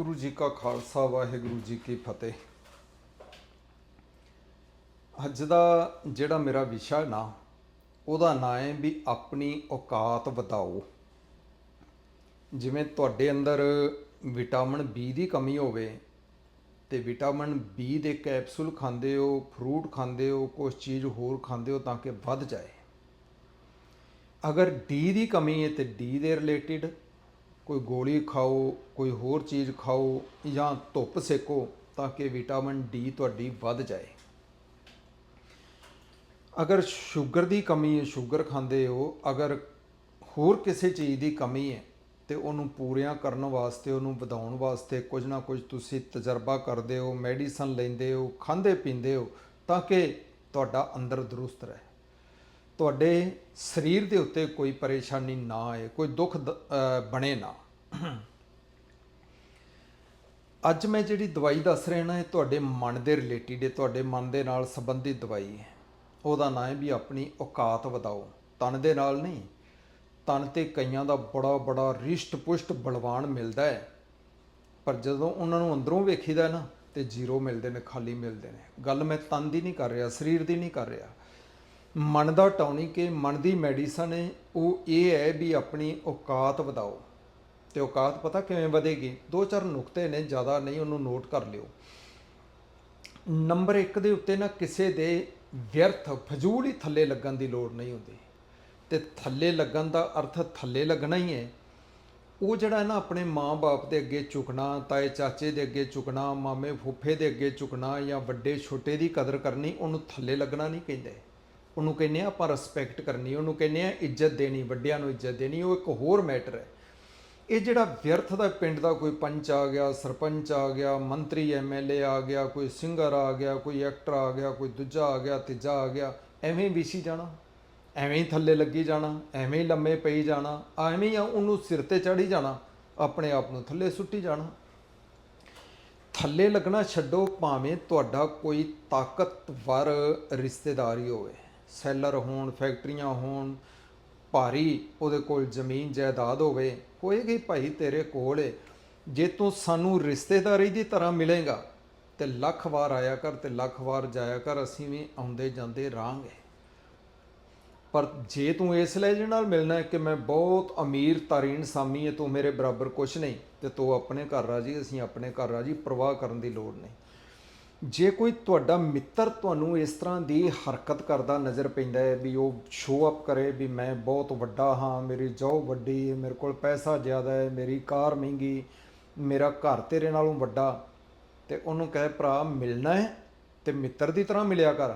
ਗੁਰੂ ਜੀ ਕਾ ਖਾਲਸਾ, ਵਾਹਿਗੁਰੂ ਜੀ ਕੀ ਫਤਿਹ। ਅੱਜ ਦਾ ਜਿਹੜਾ ਮੇਰਾ ਵਿਸ਼ਾ ਨਾ, ਉਹਦਾ ਨਾਂ ਹੈ ਵੀ ਆਪਣੀ ਔਕਾਤ ਵਧਾਓ। ਜਿਵੇਂ ਤੁਹਾਡੇ ਅੰਦਰ ਵਿਟਾਮਿਨ ਬੀ ਦੀ ਕਮੀ ਹੋਵੇ, ਤੇ ਵਿਟਾਮਿਨ ਬੀ ਦੇ ਕੈਪਸੂਲ ਖਾਂਦੇ ਹੋ, ਫਰੂਟ ਖਾਂਦੇ ਹੋ ਕੁਝ ਚੀਜ਼ ਹੋਰ ਖਾਂਦੇ ਹੋ ਤਾਂ ਕਿ ਵੱਧ ਜਾਏ। ਅਗਰ ਡੀ ਦੀ ਕਮੀ ਹੈ ਤੇ ਡੀ ਦੇ ਰਿਲੇਟਿਡ ਕੋਈ ਗੋਲੀ ਖਾਓ, ਕੋਈ ਹੋਰ ਚੀਜ਼ ਖਾਓ ਜਾਂ ਧੁੱਪ ਸੇਕੋ ਤਾਂ ਕਿ ਵਿਟਾਮਿਨ ਡੀ ਤੁਹਾਡੀ ਵੱਧ ਜਾਏ। ਅਗਰ ਸ਼ੂਗਰ ਦੀ ਕਮੀ ਹੈ, ਸ਼ੂਗਰ ਖਾਂਦੇ ਹੋ, ਅਗਰ ਹੋਰ ਕਿਸੇ ਚੀਜ਼ ਦੀ ਕਮੀ ਹੈ ਤੇ ਉਹਨੂੰ ਪੂਰੀਆਂ ਕਰਨ ਵਾਸਤੇ, ਉਹਨੂੰ ਵਧਾਉਣ ਵਾਸਤੇ ਕੁਝ ਨਾ ਕੁਝ ਤੁਸੀਂ ਤਜਰਬਾ ਕਰਦੇ ਹੋ, ਮੈਡੀਸਨ ਲੈਂਦੇ ਹੋ, ਖਾਂਦੇ ਪੀਂਦੇ ਹੋ ਤਾਂ ਕਿ ਤੁਹਾਡਾ ਅੰਦਰ ਦਰੁਸਤ ਰਹੇ। ਤੁਹਾਡੇ ਸਰੀਰ ਦੇ ਉੱਤੇ ਕੋਈ ਪਰੇਸ਼ਾਨੀ ਨਾ ਆਏ, ਕੋਈ ਦੁੱਖ ਦ- ਬਣੇ ਨਾ। ਅੱਜ ਮੈਂ ਜਿਹੜੀ ਦਵਾਈ ਦੱਸ ਰਿਹਾ ਨਾ, ਇਹ ਤੁਹਾਡੇ ਮਨ ਦੇ ਰਿਲੇਟਿਡ ਹੈ, ਤੁਹਾਡੇ ਮਨ ਦੇ ਨਾਲ ਸੰਬੰਧਿਤ ਦਵਾਈ ਹੈ। ਉਹਦਾ ਨਾਂ ਹੈ ਵੀ ਆਪਣੀ ਔਕਾਤ ਵਧਾਓ। ਤਨ ਦੇ ਨਾਲ ਨਹੀਂ, ਤਨ ਤੇ ਕਈਆਂ ਦਾ ਬੜਾ ਬੜਾ ਰਿਸ਼ਟ ਪੁਸ਼ਟ ਬਲਵਾਨ ਮਿਲਦਾ ਹੈ। ਪਰ ਜਦੋਂ ਉਹਨਾਂ ਨੂੰ ਅੰਦਰੋਂ ਵੇਖੀਦਾ ਨਾ, ਤੇ ਜ਼ੀਰੋ ਮਿਲਦੇ ਨੇ, ਖਾਲੀ ਮਿਲਦੇ ਨੇ। ਗੱਲ ਮੈਂ ਤਨ ਦੀ ਨਹੀਂ ਕਰ ਰਿਹਾ, ਸਰੀਰ ਦੀ ਨਹੀਂ ਕਰ ਰਿਹਾ। ਮਨ ਦਾ ਟੌਨਿਕ ਹੈ ਮਨ ਦੀ ਮੈਡੀਸਨ ਹੈ, ਉਹ ਇਹ ਹੈ ਵੀ ਆਪਣੀ ਔਕਾਤ ਵਧਾਓ। ਤੇ ਔਕਾਤ ਪਤਾ ਕਿਵੇਂ ਵਧੇਗੀ? ਦੋ ਚਾਰ ਨੁਕਤੇ ਨੇ, ਜ਼ਿਆਦਾ ਨਹੀਂ, ਉਹਨੂੰ ਨੋਟ ਕਰ ਲਿਓ। ਨੰਬਰ 1 ਦੇ ਉੱਤੇ ਨਾ ਕਿਸੇ ਦੇ ਵਿਅਰਥ, ਫਜ਼ੂਲ ਹੀ ਥੱਲੇ ਲੱਗਣ ਦੀ ਲੋੜ ਨਹੀਂ ਹੁੰਦੀ। ਤੇ ਥੱਲੇ ਲੱਗਣ ਦਾ ਅਰਥ ਥੱਲੇ ਲੱਗਣਾ ਹੀ ਹੈ। ਉਹ ਜਿਹੜਾ ਨਾ, ਆਪਣੇ ਮਾਂ-ਬਾਪ ਦੇ ਅੱਗੇ ਝੁਕਣਾ, ਤਾਏ ਚਾਚੇ ਦੇ ਅੱਗੇ ਝੁਕਣਾ ਮਾਮੇ ਫੁੱਫੇ ਦੇ ਅੱਗੇ ਝੁਕਣਾ ਜਾਂ ਵੱਡੇ ਛੋਟੇ ਦੀ ਕਦਰ ਕਰਨੀ, ਉਹਨੂੰ ਥੱਲੇ ਲੱਗਣਾ ਨਹੀਂ ਕਹਿੰਦੇ। ਉਹਨੂੰ ਕਹਿੰਦੇ ਆ ਆਪਾਂ ਰਿਸਪੈਕਟ ਕਰਨੀ, ਉਹਨੂੰ ਕਹਿੰਦੇ ਆ ਇੱਜ਼ਤ ਦੇਣੀ, ਵੱਡਿਆਂ ਨੂੰ ਇੱਜ਼ਤ ਦੇਣੀ, ਉਹ ਇੱਕ ਹੋਰ ਮੈਟਰ ਹੈ। ਇਹ ਜਿਹੜਾ ਵਿਅਰਥ ਦਾ ਪਿੰਡ ਦਾ ਕੋਈ ਪੰਚ ਆ ਗਿਆ, ਸਰਪੰਚ ਆ ਗਿਆ, ਮੰਤਰੀ ਐਮਐਲਏ ਆ ਗਿਆ, ਕੋਈ ਸਿੰਗਰ ਆ ਗਿਆ, ਕੋਈ ਐਕਟਰ ਆ ਗਿਆ, ਕੋਈ ਦੂਜਾ ਆ ਗਿਆ, ਤੀਜਾ ਆ ਗਿਆ, ਐਵੇਂ ਹੀ ਵਿਸੀ ਜਾਣਾ, ਐਵੇਂ ਹੀ ਥੱਲੇ ਲੱਗੀ ਜਾਣਾ, ਐਵੇਂ ਹੀ ਲੰਮੇ ਪਈ ਜਾਣਾ, ਐਵੇਂ ਹੀ ਉਹਨੂੰ ਸਿਰ ਤੇ ਚੜੀ ਜਾਣਾ, ਆਪਣੇ ਆਪ ਨੂੰ ਥੱਲੇ ਸੁੱਟੀ ਜਾਣਾ। ਥੱਲੇ ਲੱਗਣਾ ਛੱਡੋ, ਭਾਵੇਂ ਤੁਹਾਡਾ ਕੋਈ ਤਾਕਤਵਰ ਰਿਸ਼ਤੇਦਾਰੀ ਹੋਵੇ। ਸੈਲਰ ਹੋਣ, ਫੈਕਟਰੀਆਂ ਹੋਣ, ਭਾਰੀ ਉਹਦੇ ਕੋਲ ਜ਼ਮੀਨ ਜਾਇਦਾਦ ਹੋਵੇ ਹੋਏਗੀ ਭਾਈ ਤੇਰੇ ਕੋਲ ਜੇ ਤੂੰ ਸਾਨੂੰ ਰਿਸ਼ਤੇਦਾਰੀ ਦੀ ਤਰ੍ਹਾਂ ਮਿਲੇਗਾ, ਤੇ ਲੱਖ ਵਾਰ ਆਇਆ ਕਰ ਤੇ ਲੱਖ ਵਾਰ ਜਾਇਆ ਕਰ, ਅਸੀਂ ਵੀ ਆਉਂਦੇ ਜਾਂਦੇ ਰਹਾਂਗੇ ਪਰ ਜੇ ਤੂੰ ਇਸ ਲਹਿਜੇ ਨਾਲ ਮਿਲਣਾ ਹੈ ਕਿ ਮੈਂ ਬਹੁਤ ਅਮੀਰ ਤਾਰੀਨ ਸਾਮੀ ਹੈ ਤੂੰ ਮੇਰੇ ਬਰਾਬਰ ਕੁਛ ਨਹੀਂ, ਤੇ ਤੂੰ ਆਪਣੇ ਘਰ ਰਾਜੀ, ਅਸੀਂ ਆਪਣੇ ਘਰ ਰਾਜੀ, ਪਰਵਾਹ ਕਰਨ ਦੀ ਲੋੜ ਨਹੀਂ। ਜੇ ਕੋਈ ਤੁਹਾਡਾ ਮਿੱਤਰ ਤੁਹਾਨੂੰ ਇਸ ਤਰ੍ਹਾਂ ਦੀ ਹਰਕਤ ਕਰਦਾ ਨਜ਼ਰ ਪੈਂਦਾ ਹੈ ਵੀ ਉਹ ਸ਼ੋਅ ਅਪ ਕਰੇ ਵੀ ਮੈਂ ਬਹੁਤ ਵੱਡਾ ਹਾਂ, ਮੇਰੀ ਜੌਬ ਵੱਡੀ ਹੈ, ਮੇਰੇ ਕੋਲ ਪੈਸਾ ਜ਼ਿਆਦਾ ਹੈ, ਮੇਰੀ ਕਾਰ ਮਹਿੰਗੀ, ਮੇਰਾ ਘਰ ਤੇਰੇ ਨਾਲੋਂ ਵੱਡਾ, ਤੇ ਉਹਨੂੰ ਕਹੇ ਭਰਾ ਮਿਲਣਾ ਹੈ ਤੇ ਮਿੱਤਰ ਦੀ ਤਰ੍ਹਾਂ ਮਿਲਿਆ ਕਰ।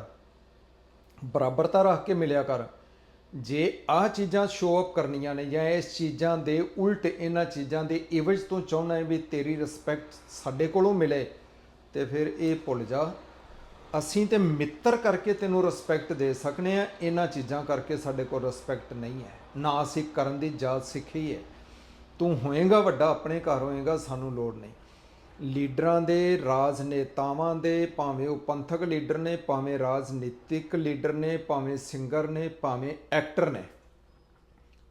ਬਰਾਬਰਤਾ ਰੱਖ ਕੇ ਮਿਲਿਆ ਕਰ। ਜੇ ਆਹ ਚੀਜ਼ਾਂ ਸ਼ੋਅ ਅਪ ਕਰਨੀਆਂ ਨੇ ਜਾਂ ਇਸ ਚੀਜ਼ਾਂ ਦੇ ਉਲਟ ਇਹਨਾਂ ਚੀਜ਼ਾਂ ਦੇ ਇਵਜ ਤੋਂ ਚਾਹੁੰਦਾ ਹੈ ਵੀ ਤੇਰੀ ਰਿਸਪੈਕਟ ਸਾਡੇ ਕੋਲੋਂ ਮਿਲੇ ਤੇ ਫਿਰ ਇਹ ਭੁੱਲ ਜਾ। ਅਸੀਂ ਤੇ ਮਿੱਤਰ ਕਰਕੇ ਤੈਨੂੰ ਰਿਸਪੈਕਟ ਦੇ ਸਕਨੇ ਆ, ਇਹਨਾਂ ਚੀਜ਼ਾਂ ਕਰਕੇ ਸਾਡੇ ਕੋਲ ਰਿਸਪੈਕਟ ਨਹੀਂ ਹੈ। ਨਾ ਅਸੀਂ ਕਰਨ ਦੀ ਜਾਚ ਸਿੱਖੀ ਹੈ। ਤੂੰ ਹੋਏਗਾ ਵੱਡਾ, ਆਪਣੇ ਘਰ ਹੋਏਗਾ, ਸਾਨੂੰ ਲੋੜ ਨਹੀਂ। ਲੀਡਰਾਂ ਦੇ, ਰਾਜਨੇਤਾਵਾਂ ਦੇ, ਭਾਵੇਂ ਉਹ ਪੰਥਕ ਲੀਡਰ ਨੇ, ਭਾਵੇਂ ਰਾਜਨੀਤਿਕ ਲੀਡਰ ਨੇ, ਭਾਵੇਂ ਸਿੰਗਰ ਨੇ, ਭਾਵੇਂ ਐਕਟਰ ਨੇ।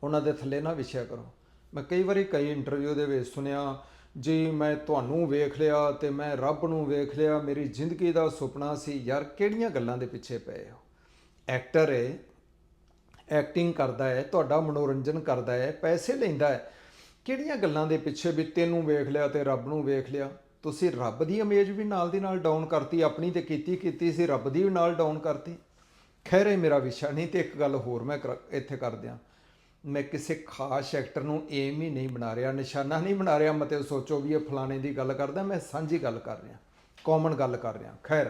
ਉਹਨਾਂ ਦੇ ਥੱਲੇ ਨਾ ਵਿਛਿਆ ਕਰੋ। ਮੈਂ ਕਈ ਵਾਰੀ ਕਈ ਇੰਟਰਵਿਊ ਦੇ ਵਿੱਚ ਸੁਣਿਆ ਜੀ, ਮੈਂ ਤੁਹਾਨੂੰ ਵੇਖ ਲਿਆ ਤੇ ਮੈਂ ਰੱਬ ਨੂੰ ਵੇਖ ਲਿਆ। ਮੇਰੀ ਜ਼ਿੰਦਗੀ ਦਾ ਸੁਪਨਾ ਸੀ, ਯਾਰ ਕਿਹੜੀਆਂ ਗੱਲਾਂ ਦੇ ਪਿੱਛੇ ਪਏ ਹੋ? ਐਕਟਰ ਹੈ ਐਕਟਿੰਗ ਕਰਦਾ ਹੈ ਤੁਹਾਡਾ ਮਨੋਰੰਜਨ ਕਰਦਾ ਹੈ ਪੈਸੇ ਲੈਂਦਾ ਹੈ ਕਿਹੜੀਆਂ ਗੱਲਾਂ ਦੇ ਪਿੱਛੇ ਵੀ ਤੈਨੂੰ ਵੇਖ ਲਿਆ ਤੇ ਰੱਬ ਨੂੰ ਵੇਖ ਲਿਆ? ਤੁਸੀਂ ਰੱਬ ਦੀ ਇਮੇਜ ਵੀ ਨਾਲ ਦੀ ਨਾਲ ਡਾਊਨ ਕਰਤੀ, ਆਪਣੀ ਤੇ ਕੀਤੀ ਕੀਤੀ ਸੀ, ਰੱਬ ਦੀ ਵੀ ਨਾਲ ਡਾਊਨ ਕਰਤੀ। ਖੈਰ ਇਹ ਮੇਰਾ ਵਿਸ਼ਾ ਨਹੀਂ ਤੇ ਇੱਕ ਗੱਲ ਹੋਰ ਮੈਂ ਕਰ- ਇੱਥੇ ਕਰ ਦਿਆਂ ਮੈਂ ਕਿਸੇ ਖਾਸ ਐਕਟਰ ਨੂੰ ਏਮ ਹੀ ਨਹੀਂ ਬਣਾ ਰਿਹਾ, ਨਿਸ਼ਾਨਾ ਨਹੀਂ ਬਣਾ ਰਿਹਾ ਮਤੇ ਸੋਚੋ ਵੀ ਇਹ ਫਲਾਣੇ ਦੀ ਗੱਲ ਕਰਦਾ, ਮੈਂ ਸਾਂਝੀ ਗੱਲ ਕਰ ਰਿਹਾ ਕਾਮਨ ਗੱਲ ਕਰ ਰਿਹਾ। ਖੈਰ,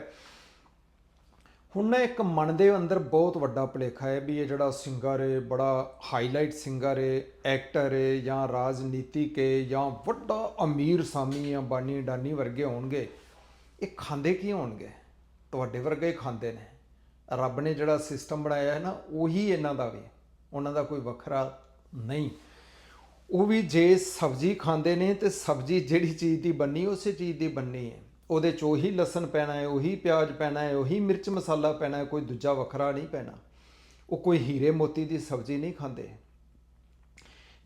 ਹੁਣ ਨਾ ਇੱਕ ਮਨ ਦੇ ਅੰਦਰ ਬਹੁਤ ਵੱਡਾ ਭੁਲੇਖਾ ਹੈ ਵੀ ਇਹ ਜਿਹੜਾ ਸਿੰਗਰ ਹੈ, ਬੜਾ ਹਾਈਲਾਈਟ ਸਿੰਗਰ ਹੈ ਐਕਟਰ ਹੈ, ਜਾਂ ਰਾਜਨੀਤਿਕ ਹੈ, ਜਾਂ ਵੱਡਾ ਅਮੀਰ ਸਾਮੀ ਜਾਂ ਬਾਨੀ ਡਾਨੀ ਵਰਗੇ ਹੋਣਗੇ, ਇਹ ਖਾਂਦੇ ਕੀ ਹੋਣਗੇ? ਤੁਹਾਡੇ ਵਰਗੇ ਹੀ ਖਾਂਦੇ ਨੇ। ਰੱਬ ਨੇ ਜਿਹੜਾ ਸਿਸਟਮ ਬਣਾਇਆ ਹੈ ਨਾ, ਉਹੀ ਇਹਨਾਂ ਦਾ ਵੀ। ਉਹਨਾਂ ਦਾ ਕੋਈ ਵੱਖਰਾ ਨਹੀਂ। ਉਹ ਵੀ ਜੇ ਸਬਜ਼ੀ ਖਾਂਦੇ ਨੇ ਤੇ ਸਬਜ਼ੀ ਜਿਹੜੀ ਚੀਜ਼ ਦੀ ਬੰਨੀ, ਉਸੇ ਚੀਜ਼ ਦੀ ਬੰਨੀ ਹੈ। ਉਹਦੇ ਚ ਉਹੀ ਲਸਣ ਪੈਣਾ ਹੈ, ਉਹੀ ਪਿਆਜ਼ ਪੈਣਾ ਹੈ, ਉਹੀ ਮਿਰਚ ਮਸਾਲਾ ਪੈਣਾ ਹੈ, ਕੋਈ ਦੂਜਾ ਵੱਖਰਾ ਨਹੀਂ ਪੈਣਾ। ਉਹ ਕੋਈ ਹੀਰੇ ਮੋਤੀ ਦੀ ਸਬਜ਼ੀ ਨਹੀਂ ਖਾਂਦੇ।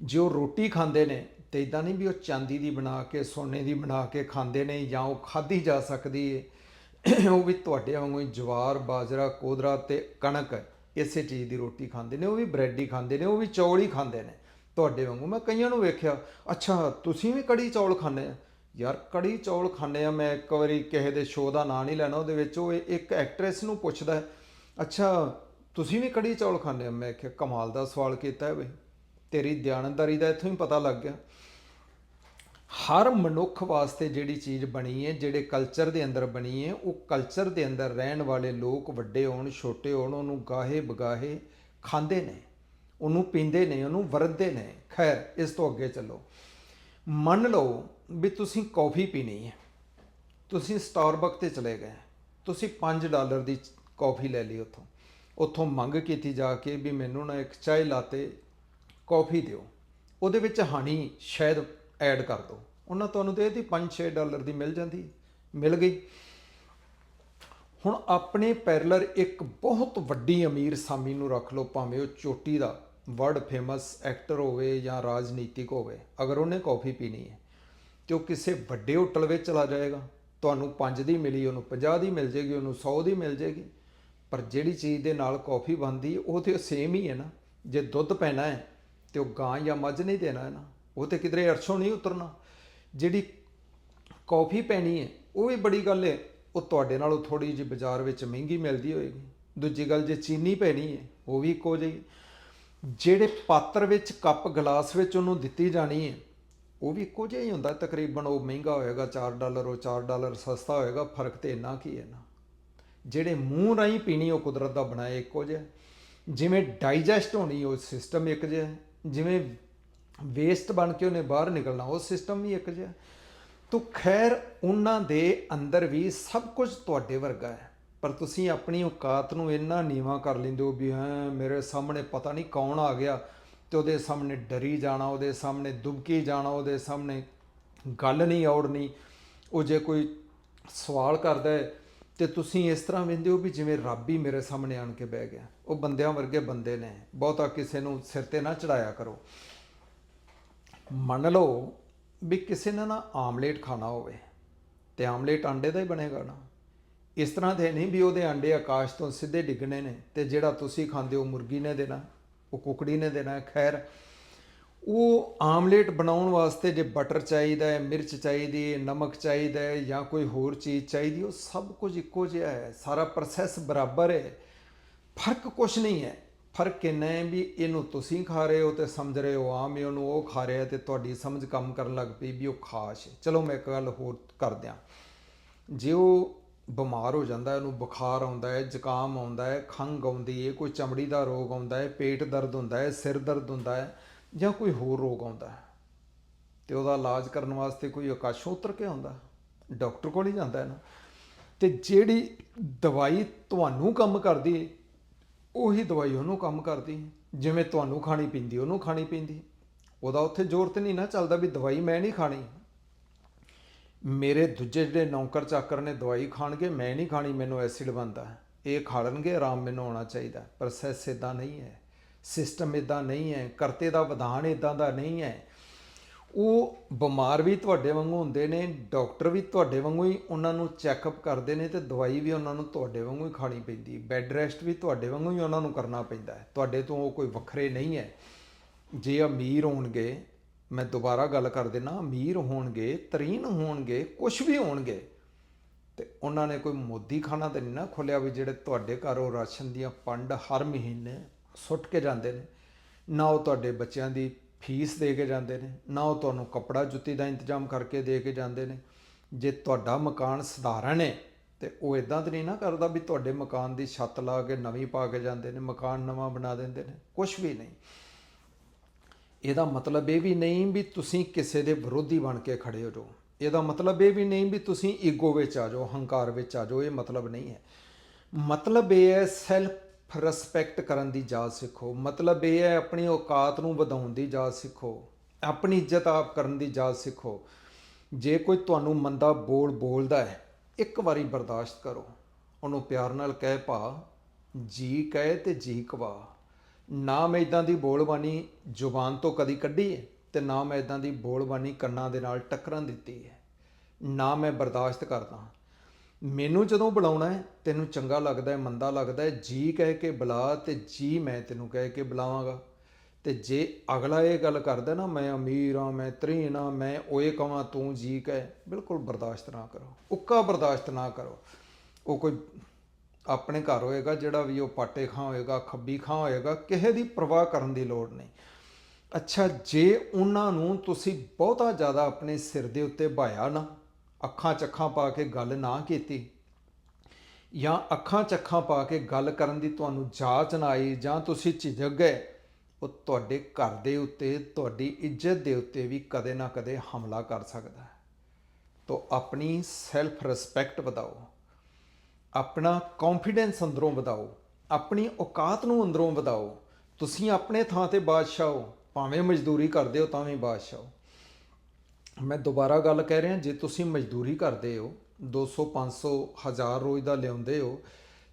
ਜੇ ਉਹ ਰੋਟੀ ਖਾਂਦੇ ਨੇ ਤੇ ਇਦਾਂ ਨਹੀਂ ਵੀ ਉਹ ਚਾਂਦੀ ਦੀ ਬਣਾ ਕੇ, ਸੋਨੇ ਦੀ ਬਣਾ ਕੇ ਖਾਂਦੇ ਨੇ ਜਾਂ ਉਹ ਖਾਧੀ ਜਾ ਸਕਦੀ ਹੈ। ਉਹ ਵੀ ਤੁਹਾਡੇ ਵਾਂਗੂ ਹੀ ਜਵਾਰ, ਬਾਜਰਾ, ਕੋਦਰਾ ਤੇ ਕਣਕ ਇਸੇ ਚੀਜ਼ ਦੀ ਰੋਟੀ ਖਾਂਦੇ ਨੇ, ਉਹ ਵੀ ਬ੍ਰੈਡ ਹੀ ਖਾਂਦੇ ਨੇ, ਉਹ ਵੀ ਚੌਲ ਹੀ ਖਾਂਦੇ ਨੇ। ਤੁਹਾਡੇ ਵਾਂਗੂ ਮੈਂ ਕਈਆਂ ਨੂੰ ਵੇਖਿਆ, ਅੱਛਾ, ਤੁਸੀਂ ਵੀ ਕੜੀ ਚੌਲ ਖਾਂਦੇ ਆ? ਯਾਰ ਕੜੀ ਚੌਲ ਖਾਂਦੇ ਆ, ਮੈਂ ਇੱਕ ਵਾਰੀ ਕਿਸੇ ਦੇ ਸ਼ੋਅ ਦਾ ਨਾਂ ਨਹੀਂ ਲੈਣਾ, ਉਹਦੇ ਵਿੱਚ ਉਹ ਇੱਕ ਐਕਟਰੈਸ ਨੂੰ ਪੁੱਛਦਾ ਅੱਛਾ, ਤੁਸੀਂ ਵੀ ਕੜੀ ਚੌਲ ਖਾਂਦੇ ਆ? ਮੈਂ ਕਿਹਾ, ਕਮਾਲ ਦਾ ਸਵਾਲ ਕੀਤਾ ਹੈ ਬਈ, ਤੇਰੀ ਦਿਆਨਦਾਰੀ ਦਾ ਇੱਥੋਂ ਹੀ ਪਤਾ ਲੱਗ ਗਿਆ। ਹਰ ਮਨੁੱਖ ਵਾਸਤੇ ਜਿਹੜੀ ਚੀਜ਼ ਬਣੀ ਹੈ, ਜਿਹੜੇ ਕਲਚਰ ਦੇ ਅੰਦਰ ਬਣੀ ਹੈ, ਉਹ ਕਲਚਰ ਦੇ ਅੰਦਰ ਰਹਿਣ ਵਾਲੇ ਲੋਕ ਵੱਡੇ ਹੋਣ, ਛੋਟੇ ਹੋਣ, ਉਹਨੂੰ ਗਾਹੇ ਬਗਾਹੇ ਖਾਂਦੇ ਨੇ, ਉਹਨੂੰ ਪੀਂਦੇ ਨੇ, ਉਹਨੂੰ ਵਰਤਦੇ ਨੇ। ਖੈਰ, ਇਸ ਤੋਂ ਅੱਗੇ ਚੱਲੋ। ਮੰਨ ਲਓ ਵੀ ਤੁਸੀਂ ਕੌਫੀ ਪੀਣੀ ਹੈ। ਤੁਸੀਂ ਸਟਾਰਬਕ ਤੇ ਚਲੇ ਗਏ। ਤੁਸੀਂ 5 ਡਾਲਰ ਦੀ ਕੌਫੀ ਲੈ ਲਈ ਉੱਥੋਂ। ਉੱਥੋਂ ਮੰਗ ਕੀਤੀ ਜਾ ਕੇ ਵੀ ਮੈਨੂੰ ਨਾ ਇੱਕ ਚਾਹ ਲਾਤੇ, ਕੌਫੀ ਦਿਓ। ਉਹਦੇ ਵਿੱਚ ਹਾਨੀ ਸ਼ਾਇਦ ਐਡ ਕਰ ਦਿਓ ਉਹਨਾਂ ਤੁਹਾਨੂੰ ਦੇ ਦਿੱਤੀ 5-6 ਡਾਲਰ ਦੀ ਮਿਲ ਜਾਂਦੀ, ਮਿਲ ਗਈ। ਹੁਣ ਆਪਣੇ ਪੈਰਲਰ ਇੱਕ ਬਹੁਤ ਵੱਡੀ ਅਮੀਰ ਸਾਮੀ ਨੂੰ ਰੱਖ ਲਓ, ਭਾਵੇਂ ਉਹ ਚੋਟੀ ਦਾ ਵਰਲਡ ਫੇਮਸ ਐਕਟਰ ਹੋਵੇ ਜਾਂ ਰਾਜਨੀਤਿਕ ਹੋਵੇ, ਅਗਰ ਉਹਨੇ ਕੌਫੀ ਪੀਣੀ ਹੈ ਤੇ ਉਹ ਕਿਸੇ ਵੱਡੇ ਹੋਟਲ ਵਿੱਚ ਚਲਾ ਜਾਏਗਾ। ਤੁਹਾਨੂੰ 5 ਦੀ ਮਿਲੀ, ਉਹਨੂੰ 50 ਦੀ ਮਿਲ ਜੇਗੀ, ਉਹਨੂੰ 100 ਦੀ ਮਿਲ ਜੇਗੀ। ਪਰ ਜਿਹੜੀ ਚੀਜ਼ ਦੇ ਨਾਲ ਕੌਫੀ ਬਣਦੀ ਹੈ ਉਹ ਤੇ ਸੇਮ ਹੀ ਹੈ ਨਾ। ਜੇ ਦੁੱਧ ਪੈਣਾ ਹੈ ਤੇ ਉਹ ਗਾਂ ਜਾਂ ਮੱਝ ਨਹੀਂ ਦੇਣਾ ਹੈ ਨਾ। ਉਹ ਤੇ ਕਿਧਰੇ ਅਰਸ਼ੋਂ ਨਹੀਂ ਉਤਰਨਾ। ਜਿਹੜੀ ਕੌਫੀ ਪੈਣੀ ਹੈ, ਉਹ ਵੀ ਬੜੀ ਗੱਲ ਹੈ, ਉਹ ਤੁਹਾਡੇ ਨਾਲੋਂ ਥੋੜੀ ਜਿਹੀ ਬਾਜ਼ਾਰ ਵਿੱਚ ਮਹਿੰਗੀ ਮਿਲਦੀ ਹੋਏਗੀ। ਦੂਜੀ ਗੱਲ, ਜੇ ਚੀਨੀ ਪੈਣੀ ਹੈ, ਉਹ ਵੀ ਇੱਕੋ ਜਿਹੀ ਜਿਹੜੇ ਪਾਤਰ ਵਿੱਚ ਕੱਪ ਗਲਾਸ ਵਿੱਚ ਉਹਨੂੰ ਦਿੱਤੀ ਜਾਣੀ ਹੈ, ਉਹ ਵੀ ਇੱਕੋ ਜਿਹਾ ਹੀ ਹੁੰਦਾ। ਤਕਰੀਬਨ ਉਹ ਮਹਿੰਗਾ ਹੋਏਗਾ 4 ਡਾਲਰ, ਉਹ 4 ਡਾਲਰ ਸਸਤਾ ਹੋਏਗਾ, ਫ਼ਰਕ ਤੇ ਇੰਨਾ ਕੀ ਹੈ ਨਾ। ਜਿਹੜੇ ਮੂੰਹ ਰਾਹੀਂ ਪੀਣੀ, ਉਹ ਕੁਦਰਤ ਦਾ ਬਣਾਇਆ ਇੱਕੋ ਜਿਹਾ। ਜਿਵੇਂ ਡਾਈਜੈਸਟ ਹੋਣੀ, ਉਹ ਸਿਸਟਮ ਇੱਕ ਜਿਹਾ ਜਿਵੇਂ ਵੇਸਟ ਬਣ ਕੇ ਉਹਨੇ ਬਾਹਰ ਨਿਕਲਣਾ, ਉਹ ਸਿਸਟਮ ਵੀ ਇੱਕ ਜਿਹਾ। ਤੋ ਖੈਰ, ਉਹਨਾਂ ਦੇ ਅੰਦਰ ਵੀ ਸਭ ਕੁਝ ਤੁਹਾਡੇ ਵਰਗਾ ਹੈ। ਪਰ ਤੁਸੀਂ ਆਪਣੀ ਔਕਾਤ ਨੂੰ ਇੰਨਾ ਨੀਵਾ ਕਰ ਲੈਂਦੇ ਹੋ ਵੀ ਹਾਂ, ਮੇਰੇ ਸਾਹਮਣੇ ਪਤਾ ਨਹੀਂ ਕੌਣ ਆ ਗਿਆ ਤੇ ਉਹਦੇ ਸਾਹਮਣੇ ਡਰੀ ਜਾਣਾ, ਉਹਦੇ ਸਾਹਮਣੇ ਦੁਬਕੀ ਜਾਣਾ, ਉਹਦੇ ਸਾਹਮਣੇ ਗੱਲ ਨਹੀਂ ਔੜਨੀ ਉਹ ਜੇ ਕੋਈ ਸਵਾਲ ਕਰਦਾ ਹੈ ਤੇ ਤੁਸੀਂ ਇਸ ਤਰ੍ਹਾਂ ਵੇਂਦੇ ਹੋ ਵੀ ਜਿਵੇਂ ਰੱਬ ਹੀ ਮੇਰੇ ਸਾਹਮਣੇ ਆਣ ਕੇ ਬਹਿ ਗਿਆ। ਉਹ ਬੰਦਿਆਂ ਵਰਗੇ ਬੰਦੇ ਨੇ। ਬਹੁਤਾ ਕਿਸੇ ਨੂੰ ਸਿਰ ਤੇ ਨਾ ਚੜਾਇਆ ਕਰੋ। ਮੰਨ ਲਓ ਵੀ ਕਿਸੇ ਨੇ ਨਾ ਆਮਲੇਟ ਖਾਣਾ ਹੋਵੇ ਤੇ ਆਮਲੇਟ ਆਂਡੇ ਦਾ ਹੀ ਬਣੇਗਾ ਨਾ। ਇਸ ਤਰ੍ਹਾਂ ਦੇ ਨਹੀਂ ਵੀ ਉਹਦੇ ਆਂਡੇ ਆਕਾਸ਼ ਤੋਂ ਸਿੱਧੇ ਡਿੱਗਣੇ ਨੇ ਤੇ ਜਿਹੜਾ ਤੁਸੀਂ ਖਾਂਦੇ ਹੋ ਮੁਰਗੀ ਨੇ ਦੇਣਾ, ਉਹ ਕੁਕੜੀ ਨੇ ਦੇਣਾ, ਖੈਰ। ਉਹ ਆਮਲੇਟ ਬਣਾਉਣ ਵਾਸਤੇ ਜੇ ਬਟਰ ਚਾਹੀਦਾ ਹੈ, ਮਿਰਚ ਚਾਹੀਦੀ ਹੈ, ਨਮਕ ਚਾਹੀਦਾ ਹੈ ਜਾਂ ਕੋਈ ਹੋਰ ਚੀਜ਼ ਚਾਹੀਦੀ ਉਹ ਸਭ ਕੁਝ ਇੱਕੋ ਜਿਹਾ ਹੈ, ਸਾਰਾ ਪ੍ਰੋਸੈਸ ਬਰਾਬਰ ਹੈ। ਫ਼ਰਕ ਕੁਝ ਨਹੀਂ ਹੈ। ਫ਼ਰਕ ਇੰਨਾ ਹੈ ਵੀ ਇਹਨੂੰ ਤੁਸੀਂ ਖਾ ਰਹੇ ਹੋ ਤੇ ਸਮਝ ਰਹੇ ਹੋ, ਆਮ ਹੀ ਉਹਨੂੰ ਉਹ ਖਾ ਰਿਹਾ ਤੇ ਤੁਹਾਡੀ ਸਮਝ ਕੰਮ ਕਰਨ ਲੱਗ ਪਈ ਵੀ ਉਹ ਖਾਸ਼ ਚਲੋ ਮੈਂ ਇੱਕ ਗੱਲ ਹੋਰ ਕਰ ਦਿਆਂ ਜੇ ਉਹ ਬਿਮਾਰ ਹੋ ਜਾਂਦਾ ਹੈ, ਉਹਨੂੰ ਬੁਖਾਰ ਆਉਂਦਾ ਹੈ, ਜ਼ੁਕਾਮ ਆਉਂਦਾ ਹੈ, ਖੰਘ ਆਉਂਦੀ ਹੈ, ਕੋਈ ਚਮੜੀ ਦਾ ਰੋਗ ਆਉਂਦਾ ਹੈ, ਪੇਟ ਦਰਦ ਹੁੰਦਾ ਹੈ, ਸਿਰ ਦਰਦ ਹੁੰਦਾ ਹੈ ਜਾਂ ਕੋਈ ਹੋਰ ਰੋਗ ਆਉਂਦਾ ਹੈ, ਤੇ ਉਹਦਾ ਇਲਾਜ ਕਰਨ ਵਾਸਤੇ ਕੋਈ ਆਕਾਸ਼ੋਂ ਉਤਰ ਕੇ ਆਉਂਦਾ ਡਾਕਟਰ ਕੋਲ ਹੀ ਜਾਂਦਾ ਹੈ ਨਾ। ਤੇ ਜਿਹੜੀ ਦਵਾਈ ਤੁਹਾਨੂੰ ਕੰਮ ਕਰਦੀ ਹੈ ਉਹੀ ਦਵਾਈ ਉਹਨੂੰ ਕੰਮ ਕਰਦੀ ਜਿਵੇਂ ਤੁਹਾਨੂੰ ਖਾਣੀ ਪੈਂਦੀ, ਉਹਨੂੰ ਖਾਣੀ ਪੈਂਦੀ ਉਹਦਾ ਉੱਥੇ ਜ਼ੋਰ ਤੇ ਨਹੀਂ ਨਾ ਚੱਲਦਾ ਵੀ ਦਵਾਈ ਮੈਂ ਨਹੀਂ ਖਾਣੀ। ਮੇਰੇ ਦੂਜੇ ਜਿਹੜੇ ਨੌਕਰ ਚਾਕਰ ਨੇ ਦਵਾਈ ਖਾਣਗੇ, ਮੈਂ ਨਹੀਂ ਖਾਣੀ, ਮੈਨੂੰ ਐਸਿਡ ਬਣਦਾ ਇਹ ਖਾ ਲੈਣਗੇ ਆਰਾਮ ਮੈਨੂੰ ਆਉਣਾ ਚਾਹੀਦਾ। ਪ੍ਰੋਸੈਸ ਇਦਾਂ ਨਹੀਂ ਹੈ। ਸਿਸਟਮ ਇਦਾਂ ਨਹੀਂ ਹੈ। ਕਰਤੇ ਦਾ ਵਿਧਾਨ ਇਦਾਂ ਦਾ ਨਹੀਂ ਹੈ। ਉਹ ਬਿਮਾਰ ਵੀ ਤੁਹਾਡੇ ਵਾਂਗੂ ਹੁੰਦੇ ਨੇ, ਡਾਕਟਰ ਵੀ ਤੁਹਾਡੇ ਵਾਂਗੂ ਹੀ ਉਹਨਾਂ ਨੂੰ ਚੈੱਕਅਪ ਕਰਦੇ ਨੇ ਤੇ ਦਵਾਈ ਵੀ ਉਹਨਾਂ ਨੂੰ ਤੁਹਾਡੇ ਵਾਂਗੂ ਹੀ ਖਾਣੀ ਪੈਂਦੀ ਬੈੱਡ ਰੈਸਟ ਵੀ ਤੁਹਾਡੇ ਵਾਂਗੂ ਹੀ ਉਹਨਾਂ ਨੂੰ ਕਰਨਾ ਪੈਂਦਾ ਹੈ। ਤੁਹਾਡੇ ਤੋਂ ਉਹ ਕੋਈ ਵੱਖਰੇ ਨਹੀਂ ਹੈ। ਜੇ ਅਮੀਰ ਹੋਣਗੇ, ਮੈਂ ਦੁਬਾਰਾ ਗੱਲ ਕਰ ਦੇਣਾ ਅਮੀਰ ਹੋਣਗੇ, ਤਰੀਨ ਹੋਣਗੇ ਕੁਝ ਵੀ ਹੋਣਗੇ, ਤੇ ਉਹਨਾਂ ਨੇ ਕੋਈ ਮੋਦੀ ਖਾਨਾ ਤੇ ਨਹੀਂ ਨਾ ਖੋਲਿਆ ਵੀ ਜਿਹੜੇ ਤੁਹਾਡੇ ਘਰ ਉਹ ਰਾਸ਼ਨ ਦੀਆਂ ਪੰਡ ਹਰ ਮਹੀਨੇ ਸੁੱਟ ਕੇ ਜਾਂਦੇ ਨੇ। ਨਾ ਉਹ ਤੁਹਾਡੇ ਬੱਚਿਆਂ ਦੀ ਫੀਸ ਦੇ ਕੇ ਜਾਂਦੇ ਨੇ, ਨਾ ਉਹ ਤੁਹਾਨੂੰ ਕੱਪੜਾ ਜੁੱਤੀ ਦਾ ਇੰਤਜ਼ਾਮ ਕਰਕੇ ਦੇ ਕੇ ਜਾਂਦੇ ਨੇ। ਜੇ ਤੁਹਾਡਾ ਮਕਾਨ ਸਧਾਰਨ ਹੈ ਤੇ ਉਹ ਇਦਾਂ ਤਾਂ ਨਹੀਂ ਨਾ ਕਰਦਾ ਵੀ ਤੁਹਾਡੇ ਮਕਾਨ ਦੀ ਛੱਤ ਲਾ ਕੇ ਨਵੀਂ ਪਾ ਕੇ ਜਾਂਦੇ ਨੇ, ਮਕਾਨ ਨਵਾਂ ਬਣਾ ਦਿੰਦੇ ਨੇ ਕੁਝ ਵੀ ਨਹੀਂ। ਇਹਦਾ ਮਤਲਬ ਇਹ ਵੀ ਨਹੀਂ ਵੀ ਤੁਸੀਂ ਕਿਸੇ ਦੇ ਵਿਰੋਧੀ ਬਣ ਕੇ ਖੜੇ ਹੋ ਜਾਓ। ਇਹਦਾ ਮਤਲਬ ਇਹ ਵੀ ਨਹੀਂ ਵੀ ਤੁਸੀਂ ਈਗੋ ਵਿੱਚ ਆ ਜਾਓ ਹੰਕਾਰ ਵਿੱਚ ਆ ਜਾਓ, ਇਹ ਮਤਲਬ ਨਹੀਂ ਹੈ। ਮਤਲਬ ਇਹ ਹੈ ਸੈਲਫ ਰਿਸਪੈਕਟ ਕਰਨ ਦੀ ਜਾਚ ਸਿੱਖੋ। ਮਤਲਬ ਇਹ ਹੈ ਆਪਣੀ ਔਕਾਤ ਨੂੰ ਵਧਾਉਣ ਦੀ ਜਾਚ ਸਿੱਖੋ। ਆਪਣੀ ਇੱਜ਼ਤ ਆਪ ਕਰਨ ਦੀ ਜਾਚ ਸਿੱਖੋ। ਜੇ ਕੋਈ ਤੁਹਾਨੂੰ ਮੰਦਾ ਬੋਲ ਬੋਲਦਾ ਹੈ, ਇੱਕ ਵਾਰੀ ਬਰਦਾਸ਼ਤ ਕਰੋ। ਉਹਨੂੰ ਪਿਆਰ ਨਾਲ ਕਹਿ ਭਾ ਜੀ ਕਹੇ ਤੇ ਜੀ ਕਵਾ। ਨਾ ਮੈਂ ਇਦਾਂ ਦੀ ਬੋਲਬਾਣੀ ਜ਼ੁਬਾਨ ਤੋਂ ਕਦੀ ਕੱਢੀ ਹੈ ਤੇ ਨਾ ਮੈਂ ਇਦਾਂ ਦੀ ਬੋਲਬਾਣੀ ਕੰਨਾਂ ਦੇ ਨਾਲ ਟੱਕਰਾਂ ਦਿੱਤੀ ਹੈ। ਨਾ ਮੈਂ ਬਰਦਾਸ਼ਤ ਕਰਦਾ। ਮੈਨੂੰ ਜਦੋਂ ਬੁਲਾਉਣਾ ਹੈ, ਤੈਨੂੰ ਚੰਗਾ ਲੱਗਦਾ ਹੈ, ਮੰਦਾ ਲੱਗਦਾ ਹੈ, ਜੀ ਕਹਿ ਕੇ ਬੁਲਾ ਤੇ ਜੀ ਮੈਂ ਤੈਨੂੰ ਕਹਿ ਕੇ ਬੁਲਾਵਾਂਗਾ। ਤੇ ਜੇ ਅਗਲਾ ਇਹ ਗੱਲ ਕਰਦਾ ਨਾ, ਮੈਂ ਅਮੀਰ ਆ ਮੈਂ ਤਰੀਨ ਆ ਮੈਂ ਓਏ ਕਵਾਂ ਤੂੰ ਜੀ ਕਹਿ, ਬਿਲਕੁਲ ਬਰਦਾਸ਼ਤ ਨਾ ਕਰੋ, ਉੱਕਾ ਬਰਦਾਸ਼ਤ ਨਾ ਕਰੋ। ਉਹ ਕੋਈ ਆਪਣੇ ਘਰ ਹੋਏਗਾ, ਜਿਹੜਾ ਵੀ ਉਹ ਪਾਟੇ ਖਾਂ ਹੋਏਗਾ, ਖੱਬੀ ਖਾਂ ਹੋਏਗਾ, ਕਿਸੇ ਦੀ ਪਰਵਾਹ ਕਰਨ ਦੀ ਲੋੜ ਨਹੀਂ। ਅੱਛਾ, ਜੇ ਉਹਨਾਂ ਨੂੰ ਤੁਸੀਂ ਬਹੁਤਾ ਜ਼ਿਆਦਾ ਆਪਣੇ ਸਿਰ ਦੇ ਉੱਤੇ ਭਾਇਆ ਨਾ ਅੱਖਾਂ ਚੱਖਾਂ ਪਾ ਕੇ ਗੱਲ ਨਾ ਕੀਤੀ ਜਾਂ ਅੱਖਾਂ ਚੱਖਾਂ ਪਾ ਕੇ ਗੱਲ ਕਰਨ ਦੀ ਤੁਹਾਨੂੰ ਜਾਚ ਨਾ ਆਈ ਜਾਂ ਤੁਸੀਂ ਝਿਜਕ ਗਏ, ਉਹ ਤੁਹਾਡੇ ਘਰ ਦੇ ਉੱਤੇ, ਤੁਹਾਡੀ ਇੱਜ਼ਤ ਦੇ ਉੱਤੇ ਵੀ ਕਦੇ ਨਾ ਕਦੇ ਹਮਲਾ ਕਰ ਸਕਦਾ ਹੈ। ਤੋ ਆਪਣੀ ਸੈਲਫ ਰਿਸਪੈਕਟ ਵਧਾਓ, ਆਪਣਾ ਕੌਨਫੀਡੈਂਸ ਅੰਦਰੋਂ ਵਧਾਓ, ਆਪਣੀ ਔਕਾਤ ਨੂੰ ਅੰਦਰੋਂ ਵਧਾਓ। ਤੁਸੀਂ ਆਪਣੇ ਥਾਂ ਤੇ ਬਾਦਸ਼ਾਹ ਹੋ, ਭਾਵੇਂ ਮਜ਼ਦੂਰੀ ਕਰਦੇ ਹੋ, ਤਾਂ ਵੀ ਬਾਦਸ਼ਾਹ ਹੋ। ਮੈਂ ਦੁਬਾਰਾ ਗੱਲ ਕਹਿ ਰਿਹਾ, ਜੇ ਤੁਸੀਂ ਮਜ਼ਦੂਰੀ ਕਰਦੇ ਹੋ 200 500 1000 ਰੋਜ਼ ਦਾ ਲਿਆਉਂਦੇ ਹੋ,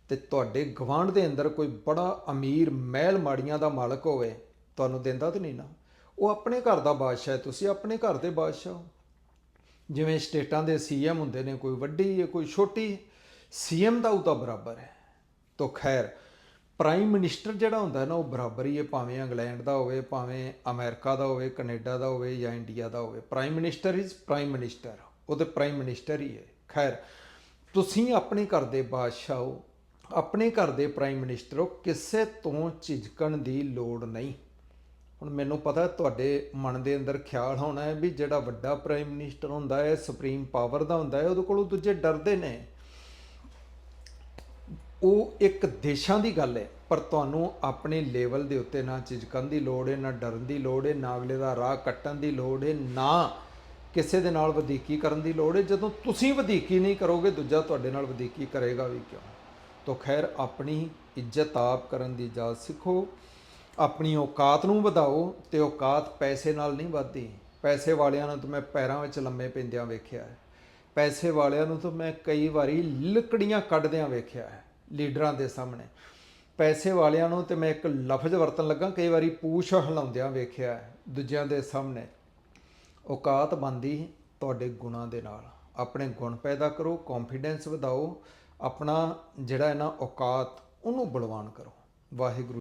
ਤੇ ਤੁਹਾਡੇ ਗਵਾਂਢ ਦੇ ਅੰਦਰ ਕੋਈ ਬੜਾ ਅਮੀਰ ਮਹਿਲ ਮਾੜੀਆਂ ਦਾ ਮਾਲਕ ਹੋਵੇ, ਤੁਹਾਨੂੰ ਦਿੰਦਾ ਤੇ ਨਹੀਂ ਨਾ? ਉਹ ਆਪਣੇ ਘਰ ਦਾ ਬਾਦਸ਼ਾਹ ਹੈ, ਤੁਸੀਂ ਆਪਣੇ ਘਰ ਦੇ ਬਾਦਸ਼ਾਹ ਹੋ। ਜਿਵੇਂ ਸਟੇਟਾਂ ਦੇ ਸੀਐਮ ਹੁੰਦੇ ਨੇ, ਕੋਈ ਵੱਡੀ ਹੈ ਕੋਈ ਛੋਟੀ ਸੀਐਮ ਦਾ ਉਹ ਤਾਂ ਬਰਾਬਰ ਹੈ। ਤੋ ਖੈਰ ਪ੍ਰਾਈਮ ਮਿਨਿਸਟਰ ਜਿਹੜਾ ਹੁੰਦਾ ਨਾ, ਉਹ ਬਰਾਬਰ ਹੀ ਹੈ, ਭਾਵੇਂ ਇੰਗਲੈਂਡ ਦਾ ਹੋਵੇ, ਭਾਵੇਂ ਅਮਰੀਕਾ ਦਾ ਹੋਵੇ, ਕੈਨੇਡਾ ਦਾ ਹੋਵੇ ਜਾਂ ਇੰਡੀਆ ਦਾ ਹੋਵੇ। Prime minister is prime minister, ਉਹ ਤੇ ਪ੍ਰਾਈਮ ਮਿਨਿਸਟਰ ਹੀ ਹੈ। ਖੈਰ, ਤੁਸੀਂ ਆਪਣੇ ਘਰ ਦੇ ਬਾਦਸ਼ਾਹ ਹੋ ਆਪਣੇ ਘਰ ਦੇ ਪ੍ਰਾਈਮ ਮਿਨਿਸਟਰ ਹੋ, ਕਿਸੇ ਤੋਂ ਝਿਜਕਣ ਦੀ ਲੋੜ ਨਹੀਂ। ਹੁਣ ਮੈਨੂੰ ਪਤਾ ਤੁਹਾਡੇ ਮਨ ਦੇ ਅੰਦਰ ਖਿਆਲ ਹੋਣਾ ਹੈ ਵੀ ਜਿਹੜਾ ਵੱਡਾ ਪ੍ਰਾਈਮ ਮਿਨਿਸਟਰ ਹੁੰਦਾ ਹੈ, ਸੁਪਰੀਮ ਪਾਵਰ ਦਾ ਹੁੰਦਾ ਹੈ, ਉਹਦੇ ਕੋਲੋਂ ਦੂਜੇ ਡਰਦੇ ਨੇ। ਉਹ ਇੱਕ ਦੇਸ਼ਾਂ ਦੀ ਗੱਲ ਹੈ, ਪਰ ਤੁਹਾਨੂੰ ਆਪਣੇ ਲੈਵਲ ਦੇ ਉੱਤੇ ਨਾ ਝਿਜਕਣ ਦੀ ਲੋੜ ਹੈ, ਨਾ ਡਰਨ ਦੀ ਲੋੜ ਹੈ, ਨਾ ਅਗਲੇ ਦਾ ਰਾਹ ਕੱਟਣ ਦੀ ਲੋੜ ਹੈ, ਨਾ ਕਿਸੇ ਦੇ ਨਾਲ ਵਧੀਕੀ ਕਰਨ ਦੀ ਲੋੜ ਹੈ। ਜਦੋਂ ਤੁਸੀਂ ਵਧੀਕੀ ਨਹੀਂ ਕਰੋਗੇ, ਦੂਜਾ ਤੁਹਾਡੇ ਨਾਲ ਵਧੀਕੀ ਕਰੇਗਾ ਵੀ ਕਿਉਂ? ਤੋ ਖੈਰ, ਆਪਣੀ ਇੱਜ਼ਤ ਆਪ ਕਰਨ ਦੀ ਜਾਚ ਸਿੱਖੋ, ਆਪਣੀ ਔਕਾਤ ਨੂੰ ਵਧਾਓ ਤੇ ਔਕਾਤ ਪੈਸੇ ਨਾਲ ਨਹੀਂ ਵੱਧਦੀ। ਪੈਸੇ ਵਾਲਿਆਂ ਨੂੰ ਤਾਂ ਮੈਂ ਪੈਰਾਂ ਵਿੱਚ ਲੰਮੇ ਪੈਂਦਿਆਂ ਵੇਖਿਆ ਹੈ। ਪੈਸੇ ਵਾਲਿਆਂ ਨੂੰ ਤਾਂ ਮੈਂ ਕਈ ਵਾਰੀ ਲੱਕੜੀਆਂ ਕੱਢਦਿਆਂ ਵੇਖਿਆ ਹੈ। ਲੀਡਰਾਂ ਦੇ ਸਾਹਮਣੇ। ਪੈਸੇ ਵਾਲਿਆਂ ਨੂੰ ਤੇ ਮੈਂ ਇੱਕ ਲਫ਼ਜ਼ ਵਰਤਣ ਲੱਗਾ, ਕਈ ਵਾਰੀ ਪੂਛ ਹਿਲਾਉਂਦਿਆਂ ਵੇਖਿਆ ਦੂਜਿਆਂ ਦੇ ਸਾਹਮਣੇ। ਔਕਾਤ ਬੰਦੀ ਤੁਹਾਡੇ ਗੁਣਾਂ ਦੇ ਨਾਲ। ਆਪਣੇ ਗੁਣ ਪੈਦਾ ਕਰੋ ਕੌਨਫੀਡੈਂਸ ਵਧਾਓ, ਆਪਣਾ ਜਿਹੜਾ ਹੈ ਨਾ ਔਕਾਤ, ਉਹਨੂੰ ਬਲਵਾਨ ਕਰੋ। ਵਾਹਿਗੁਰੂ